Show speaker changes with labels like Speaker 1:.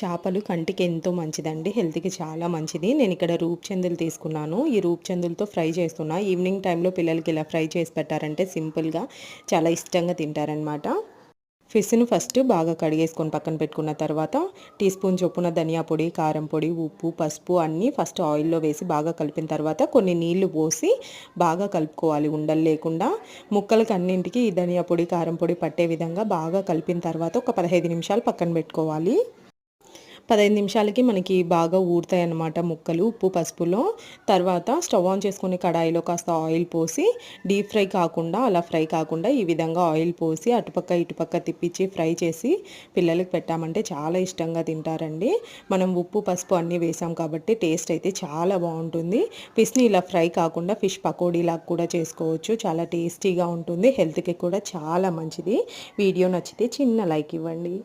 Speaker 1: చేపలు కంటికి ఎంతో మంచిదండి. హెల్త్కి చాలా మంచిది. నేను ఇక్కడ రూప్చందులు తీసుకున్నాను. ఈ రూప్చందులతో ఫ్రై చేస్తున్నా. ఈవినింగ్ టైంలో పిల్లలకి ఇలా ఫ్రై చేసి పెట్టారంటే సింపుల్గా చాలా ఇష్టంగా తింటారనమాట ఫిష్ను ఫస్ట్ బాగా కడిగేసుకొని పక్కన పెట్టుకున్న తర్వాత టీ స్పూన్ చొప్పున ధనియా పొడి కారం పొడి ఉప్పు పసుపు అన్నీ ఫస్ట్ ఆయిల్లో వేసి బాగా కలిపిన తర్వాత కొన్ని నీళ్ళు పోసి బాగా కలుపుకోవాలి. ఉండలు లేకుండా ముక్కలకి అన్నింటికి ఈ ధనియా పొడి కారం పొడి పట్టే విధంగా బాగా కలిపిన తర్వాత ఒక పదహైదు నిమిషాలు పక్కన పెట్టుకోవాలి. పదహైదు నిమిషాలకి మనకి బాగా ఊరుతాయి అన్నమాట ముక్కలు ఉప్పు పసుపులో. తర్వాత స్టవ్ ఆన్ చేసుకుని కడాయిలో కాస్త ఆయిల్ పోసి డీప్ ఫ్రై కాకుండా అలా ఫ్రై కాకుండా ఈ విధంగా ఆయిల్ పోసి అటుపక్క ఇటుపక్క తిప్పించి ఫ్రై చేసి పిల్లలకి పెట్టామంటే చాలా ఇష్టంగా తింటారండి. మనం ఉప్పు పసుపు అన్నీ వేసాం కాబట్టి టేస్ట్ అయితే చాలా బాగుంటుంది. ఫిష్ని ఇలా ఫ్రై కాకుండా ఫిష్ పకోడీలాగా కూడా చేసుకోవచ్చు. చాలా టేస్టీగా ఉంటుంది. హెల్త్కి కూడా చాలా మంచిది. వీడియో నచ్చితే చిన్న లైక్ ఇవ్వండి.